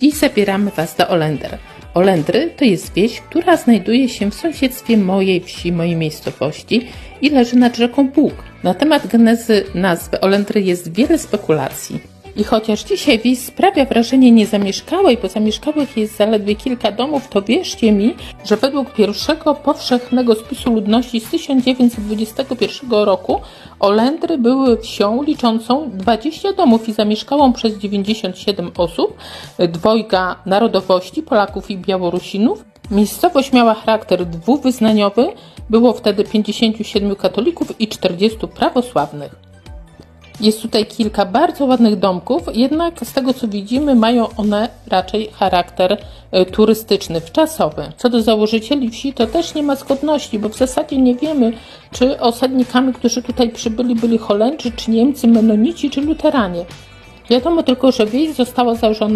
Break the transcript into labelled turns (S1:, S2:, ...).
S1: Dziś zabieramy Was do Olender. Olendry to jest wieś, która znajduje się w sąsiedztwie mojej wsi, mojej miejscowości i leży nad rzeką Bóg. Na temat genezy nazwy Olendry jest wiele spekulacji. I chociaż dzisiaj wieś sprawia wrażenie niezamieszkałej, bo zamieszkałych jest zaledwie kilka domów, to wierzcie mi, że według pierwszego powszechnego spisu ludności z 1921 roku Olendry były wsią liczącą 20 domów i zamieszkałą przez 97 osób, dwojga narodowości Polaków i Białorusinów. Miejscowość miała charakter dwuwyznaniowy, było wtedy 57 katolików i 40 prawosławnych. Jest tutaj kilka bardzo ładnych domków, jednak z tego co widzimy, mają one raczej charakter e, turystyczny, wczasowy. Co do założycieli wsi, to też nie ma zgodności, bo w zasadzie nie wiemy, czy osadnikami, którzy tutaj przybyli, byli Holendrzy, czy Niemcy, Menonici, czy Luteranie. Wiadomo tylko, że wieś została założona